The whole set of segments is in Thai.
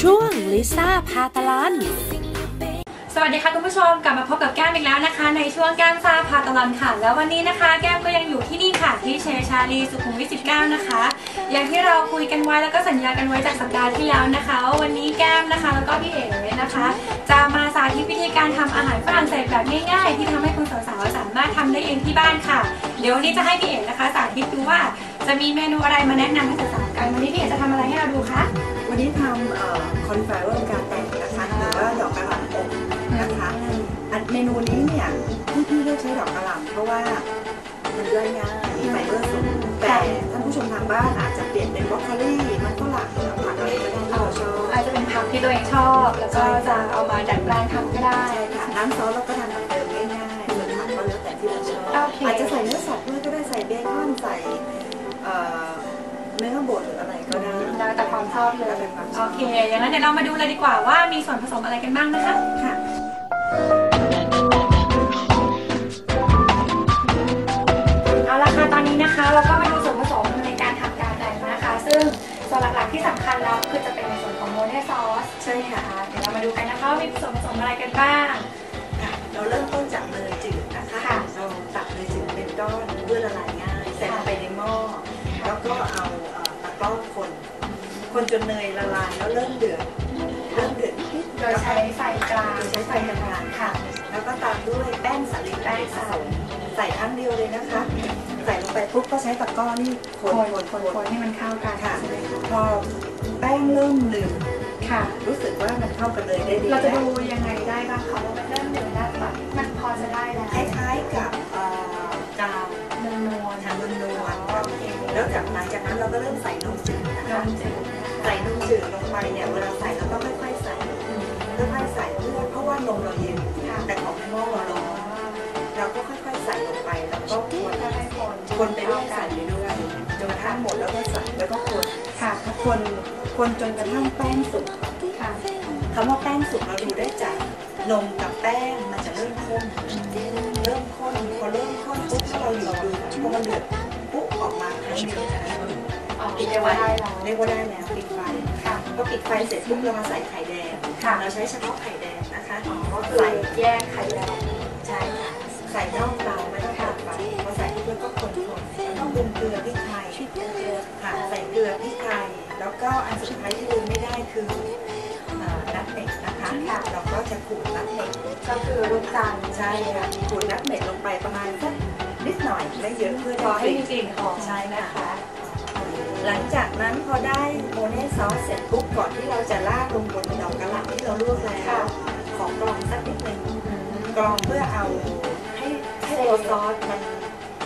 ช่วงลิซ่าพาตลอนสวัสดีค่ะคุณผู้ชมกลับมาพบกับแก้มอีกแล้วนะคะ ในช่วงแก้มซาพาตลอนค่ะ แล้ววันนี้นะคะ แก้มก็ยังอยู่ที่นี่ค่ะที่เชชาลีสุขุมวิท 19 นะคะ อย่างที่เราคุยกันไว้แล้วก็สัญญากันไว้จากสัปดาห์ที่แล้วนะคะว่าวันนี้แก้มนะคะ แล้วก็พี่เอ๋นะคะ จะมาสาธิตวิธีการทำอาหารฝรั่งเศสแบบง่ายๆ ที่ทำให้คุณสาวๆสามารถทำได้เองที่บ้านค่ะ เดี๋ยววันนี้จะให้พี่เอ๋นะคะ สาธิตดูว่าจะมีเมนูอะไรมาแนะนำให้สาวๆกันวันนี้พี่เอ๋จะทำอะไรให้เราดูคะ วันนี้ทำคอนไฟเวอร์การแต่งนะคะหรือว่าดอกกระหล่ำอบนะคะอันเมนูนี้เนี่ยที่พี่เลือกใช้ดอกกระหล่ำเพราะว่ามันย่อยง่ายมีไฟเบอร์สูงแต่ท่านผู้ชมทางบ้านอาจจะเปลี่ยนเป็นบรอกโคลีมันฝรั่งหรือผักอะไรก็ได้ที่เราชอบอาจจะเป็นผักที่ตัวเองชอบ แล้วก็จะเอามาดัดแปลงทำก็ได้ใช่ค่ะน้ำซอสเราก็ทำแบบเดิมง่ายๆส่วนผักก็แล้วแต่ที่เราชอบโอเคอาจจะใส่เนื้อสัตว์ด้วยก็ได้ใส่เบคอนใส่เอ่อเนื้อบดหรืออะไรก็ได้ แล้วแต่ความชอบเลยแล้วแต่ความชโออบเค อย่างนั้นเดี๋ยวเรามาดูเลยดีกว่าว่ามีส่วนผสมอะไรกันบ้างนะคะค่ะเอาละค่ะตอนนี้นะคะ เราก็มาดูส่วนผสมในการทำการแต่งนะคะ ซึ่งส่วนหลักๆที่สำคัญแล้วคือจะเป็นในส่วนของโมเนซอสใช่ค่ะนะคะเดี๋ยวเรามาดูกันนะคะว่ามีส่วนผสมอะไรกันบ้างค่ะเราเริ่มต้นจากเนยจืดนะคะค่ะเราตักเนยจืดเป็นก้อนเพื่อละลายง่ายใส่ลงไปในหม้อแล้วก็เอาเอ่อตะกร้อคน คนจนเนยละลายแล้วเริ่มเดือดเริ่มเดือดนิดๆโดยใช้ไฟกลางโดยใช้ไฟกลางๆค่ะ แล้วก็ตามด้วยแป้งสาลีแป้งสาลีใส่ครั้งเดียวเลยนะคะ ใส่ลงไปปุ๊บก็ใช้ตะกร้อนี่คคนนคนคนคนให้มันเข้ากันค่ะใช่ไหมคะพอแป้งเริ่มหนืดค่ะ รู้สึกว่ามันเข้ากันเลยได้ดีเราจะแล้วดูยังไงได้บ้างคะว่ามันเริ่มเหนือแล้วแบบมันพอจะได้แล้ว แล้วจากหลังจากนั้นเราก็เริ่มใส่นมจืดนะคะมจืดใส่นมจืดลงไปเนี่ยเวลาใส่เราต้องค่อยๆใส่ค่อยๆใส่เพื่อเพราะว่านมเราเย็นแต่ของหม้อเราร้อนเราก็ค่อยๆใส่ลงไปแล้วก็คนคนไปด้วยใส่ไปด้วยจนกระทั่งหมดแล้วก็ใส่แล้วก็คนค่ะคนคนจนกระทั่งแป้งสุกค่ะคำว่าแป้งสุกเราดูได้จากนมกับแป้งมันจะเริ่มข้นเริ่มข้นพอเริ่มข้นปุ๊บถ้าเราอยู่ดูพอมันเดือด ออกมาครั้งเดียวนะอ๋อปิดเรียกไฟว่าได้แล้วเรียกว่าได้แล้วปิดไฟค่ะพอปิดไฟเสร็จปุ๊บเรามาใส่ไข่แดงค่ะเราใช้เฉพาะไข่แดงนะคะก็คือใส่แยกไข่แดงใช่ค่ะใส่นอกเตาไม่ต้องเปิดไฟพอใส่ปุ๊บแล้วก็คนๆแล้วก็ปรุงเกลือพริกไทยค่ะใส่เกลือพริกไทยแล้วก็อันสุดท้ายที่ลืมไม่ได้คือเอ่อนัทเม็ดนะคะเราก็จะขูดนัทเม็ดก็คือลูกจันทร์ใช่ค่ะขูดนัทเม็ดลงไปประมาณสัก นิดหน่อยไม่เยอะเพื่อพอให้ได้มีกลิ่นหอมใช่นะนะคะคะ หลังจากนั้นพอได้โมเน่ซอสเสร็จปุ๊บก่อนที่เราจะราดลงบนดอกกระหล่ำที่เราลวกแล้วของกรองสักนิดหนึ่งกรองเพื่อเอาให้ให้ตัวซอสมัน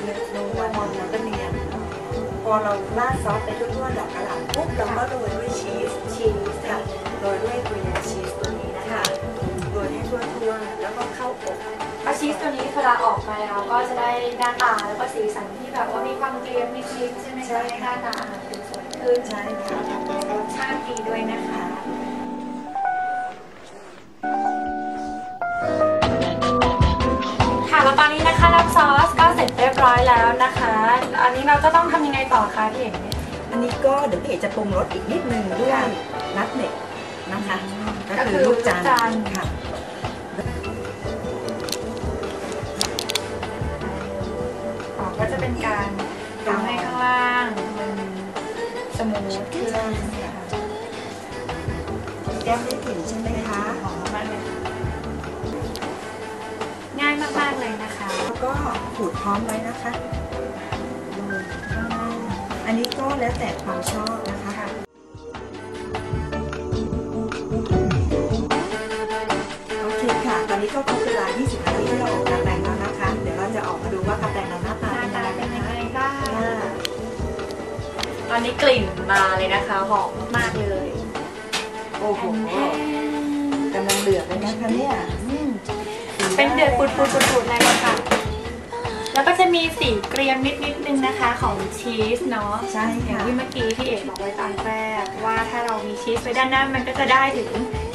เนื้อนวลแล้วก็เนียนพอเราราดซอสไปทั่วๆดอกกระหล่ำปุ๊บเราก็โรยด้วยชีสชีส ลาออกมาแล้วก็จะได้หน้าตาแล้วก็สีสันที่แบบว่ามีความเกรียมนิดๆใช่ไหมคะให้หน้าตาอาหารดูสวยขึ้นใช่ค่ะรสชาติดีด้วยนะคะค่ะแล้วตอนนี้นะคะรับซอสก็เสร็จเรียบร้อยแล้วนะคะ อันนี้เราก็ต้องทำยังไงต่อคะพี่เอ๋อันนี้ก็เดี๋ยวพี่เอกจะปรุงรสอีกนิดนึงด้วยนัทเม็ดนะคะ ก็คือลูกจันทร์ค่ะ กก็จะเป็นการทำให้ข้างล่างมันสมูทขึ้นค่ะแก้มได้กลิ่นใช่ไหมคะหอมมากเลยค่ะง่ายมากๆเลยนะคะ แล้วก็ขูดพร้อมไว้นะคะโรยข้างล่างอันนี้ก็แล้วแต่ความชอบนะคะโอเคค่ะ ตอนนี้ก็ครบเวลา20 อนนี้กลิ่นมาเลยนะคะหอมมากๆเลยโอ้โหแอนกำลังเดือดเลยนะคะเนี่ยอืมเป็นเดือดปุดๆๆๆเลยค่ะ แล้วก็จะมีสีเกรียมนิดนิดๆนึงนะคะของชีสเนาะใช่อย่างค่ะที่เมื่อกี้พี่เอกบอกไว้ตอนแรกว่าถ้าเรามีชีสไว้ด้านหน้ามันก็จะได้ถึง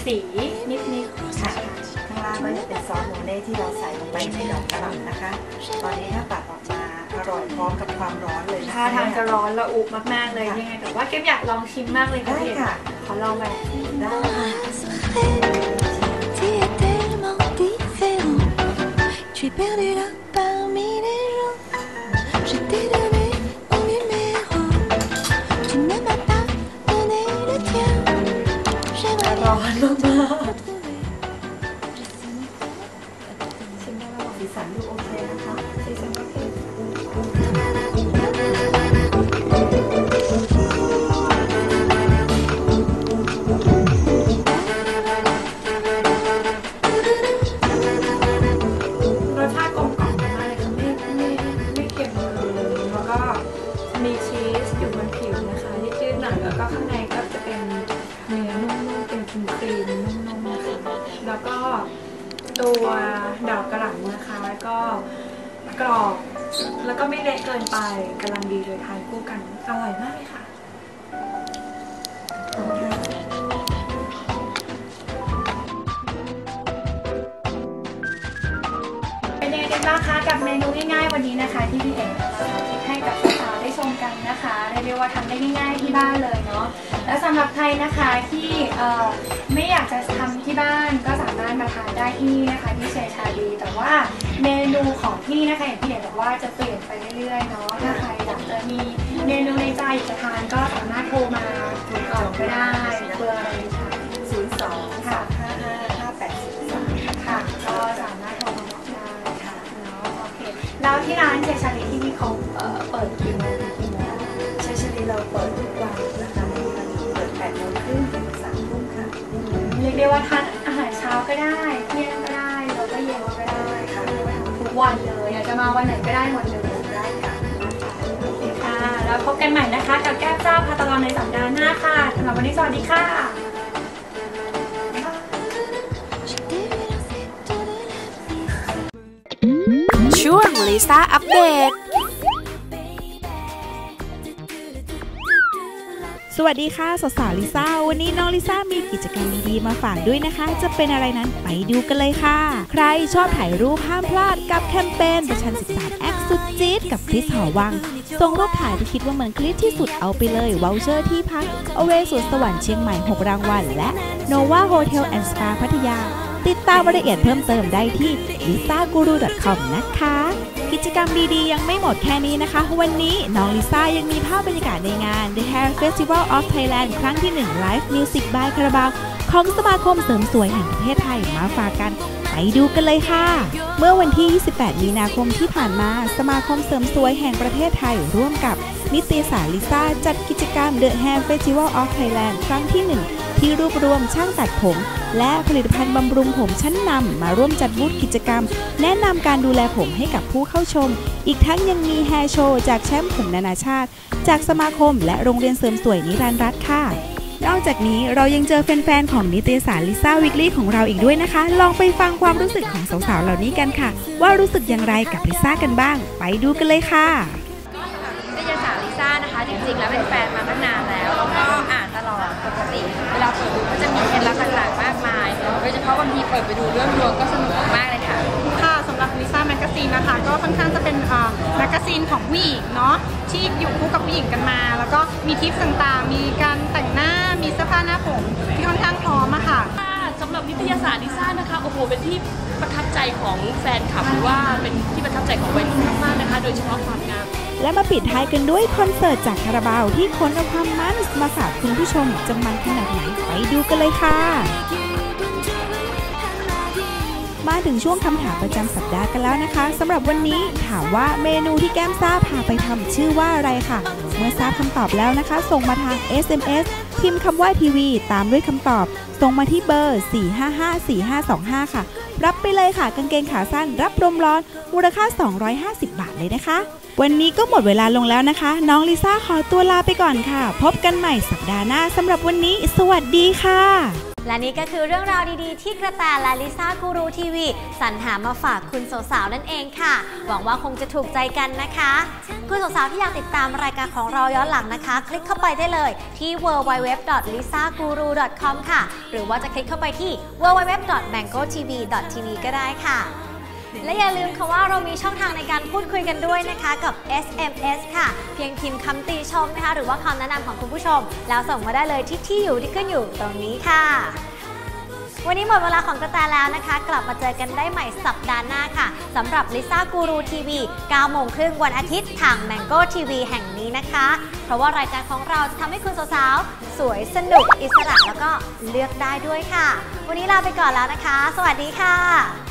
สีนิดๆค่ะข้างล่างก็จะเป็นซอสโมเน่ที่เราใส่ลงไปในดอกกระหล่ำนะคะ ตอนนี้ถ้าตัดออกมาอ ร่อยพร้อมกับความร้อนเลยนะคะท่าทางจะร้อนระอุมากๆเลยยังไงแต่ว่าเก็บอยากลองชิมมากเลยค่ะได้พี่เอกค่ะอลองไปได้ Tu อร่อยมากเลยค่ะเป็นยังไงกันบ้างคะกับเมนูง่ายๆ วันนี้นะคะ ที่พี่เอกสาธิตให้กับสาวๆได้ชมกันนะคะเรียกได้ว่าทำได้ง่ายๆที่บ้านเลยเนาะและสำหรับใครนะคะที่ไม่อยากจะ ทานได้ที่นี่นะคะที่เชชาดี แต่ว่าเมนูของที่นี่นะคะอย่างที่เอกบอกว่าจะเปลี่ยนไปเรื่อยๆเนาะถ้าใครอยากจะมีเมนูในใจอยากจะทานก็สามารถโทรมาก่อนก็ได้เบอร์อะไรดีคะศูนย์สองสามห้าห้าห้าแปดสิบสามค่ะก็สามารถโทรมาบอกได้ค่ะเนาะโอเคแล้วที่ร้านเชชาลีที่นี่เขาเอ่อเปิดกี่โมงถึงกี่โมงใช้ชลีเราเปิดทุกวันนะคะในวันเปิดแปดโมงครึ่งถึงสามทุ่มค่ะเรียกได้ว่าทานอาหารเช้า ก็ได้เที่ยงก็ได้แล้วก็เย็นก็ได้ค่ะเรียกว่าทำทุกวันเลยอยากจะมาวันไหนก็ได้หมดเลยได้ค่ะโอเคค่ะ แล้วพบกันใหม่นะคะ กับแก้วเจ้าพาตลอดในสัปดาห์หน้าค่ะสำหรับวันนี้สวัสดีค่ะ Je t'ai vu danser autour de la piste. ช่วงลิซ่าอัปเดต สวัสดีค่ะสาวๆลิซ่า วันนี้น้องลิซ่ามีกิจกรรมดีๆมาฝากด้วยนะคะ จะเป็นอะไรนั้นไปดูกันเลยค่ะ ใครชอบถ่ายรูปห้ามพลาดกับแคมเปญประชัน13แอคสุดจี๊ดกับคริสหอวัง ส่งรูปถ่ายที่คิดว่าเหมือนคลิปที่สุดเอาไปเลยวอลเชอร์ที่พักอเวสวนสวรรค์เชียงใหม่ 6 รางวัล และ Nova Hotel and Spa พัทยา ติดตามรายละเอียดเพิ่มเติมได้ที่ lisaguru.com นะคะ กิจกรรมดีๆ ยังไม่หมดแค่นี้นะคะ วันนี้น้องลิซ่ายังมีภาพบรรยากาศในงาน The Hair Festival of Thailand ครั้งที่ 1 Live Music by คาราบาวของสมาคมเสริมสวยแห่งประเทศไทยมาฝากกันไปดูกันเลยค่ะ เมื่อวันที่ 28 มีนาคมที่ผ่านมา สมาคมเสริมสวยแห่งประเทศไทยร่วมกับนิตยสารลิซ่าจัดกิจกรรม The Hair Festival of Thailand ครั้งที่ 1 ที่รวบรวมช่างตัดผม และผลิตภัณฑ์บำรุงผมชั้นนำมาร่วมจัดบูธกิจกรรม แนะนำการดูแลผมให้กับผู้เข้าชม อีกทั้งยังมีแฮร์โชว์จากแชมป์ผมนานาชาติ จากสมาคมและโรงเรียนเสริมสวยนิรันดร์รัตน์ค่ะนอกจากนี้เรายังเจอแฟนๆ ของนิตยสารลิซ่าวิกลี่ของเราอีกด้วยนะคะ ลองไปฟังความรู้สึกของสาวๆ เหล่านี้กันค่ะ ว่ารู้สึกอย่างไรกับลิซ่ากันบ้าง ไปดูกันเลยค่ะนิตยสารลิซ่านะคะ จริงๆ แล้วเป็นแฟนมาตั้งนาน โดยเฉพาะบางทีเปิดไปดูเรื่องดวงก็สนุกมากๆเลยค่ะ ค่ะสำหรับลิซ่าแมกกาซีนนะคะ ก็ค่อนข้างจะเป็นอ่าแมกกาซีนของผู้หญิงเนาะที่อยู่คู่กับผู้หญิงกันมา แล้วก็มีทิปต่างๆ มีการแต่งหน้ามีเสื้อผ้าหน้าผมที่ค่อนข้างพร้อมอะค่ะค่ะสำหรับนิตยสารลิซ่านะคะโอ้โหเป็นที่ประทับใจของแฟนคลับหรือว่าเป็นที่ประทับใจของวัยรุ่นมากๆนะคะ โดยเฉพาะความงามและมาปิดท้ายกันด้วยคอนเสิร์ตจากคาราบาวที่ค้นเอาความมันมาฝากคุณผู้ชมจะมันขนาดไหนไปดูกันเลยค่ะ มาถึงช่วงคำถามประจำสัปดาห์กันแล้วนะคะสำหรับวันนี้ถามว่าเมนูที่แก้มซ่าพาไปทำชื่อว่าอะไรค่ะ เมื่อทราบคำตอบแล้วนะคะ ส่งมาทาง SMS พิมพ์คำว่าทีวีตามด้วยคำตอบ ส่งมาที่เบอร์ 4554525 ค่ะ รับไปเลยค่ะ กางเกงขาสั้น รับลมร้อน มูลค่า 250 บาทเลยนะคะ วันนี้ก็หมดเวลาลงแล้วนะคะ น้องลิซ่าขอตัวลาไปก่อนค่ะ พบกันใหม่สัปดาห์หน้าสำหรับวันนี้ สวัสดีค่ะ และนี่ก็คือเรื่องราวดีๆ ที่กระแตและลิซ่ากูรูทีวีสรรหามาฝากคุณสาวๆนั่นเองค่ะ หวังว่าคงจะถูกใจกันนะคะ คุณสาวๆที่อยากติดตามรายการของเราย้อนหลังนะคะ คลิกเข้าไปได้เลยที่ www.lisaguru.com ค่ะ หรือว่าจะคลิกเข้าไปที่ www.mangotv.tv ก็ได้ค่ะ และอย่าลืมค่ะว่าเรามีช่องทางในการพูดคุยกันด้วยนะคะกับ SMS ค่ะ เพียงพิมพ์คำติชมนะคะ หรือว่าคำแนะนำของคุณผู้ชม แล้วส่งมาได้เลยที่ที่อยู่ที่ขึ้นอยู่ตรงนี้ค่ะ วันนี้หมดเวลาของกระแตแล้วนะคะ กลับมาเจอกันได้ใหม่สัปดาห์หน้าค่ะสำหรับลิซ่ากูรูทีวี9โมงครึ่งวันอาทิตย์ทาง Mango TV แห่งนี้นะคะ เพราะว่ารายการของเราจะทำให้คุณสาวๆสวยสนุกอิสระแล้วก็เลือกได้ด้วยค่ะ วันนี้ลาไปก่อนแล้วนะคะ สวัสดีค่ะ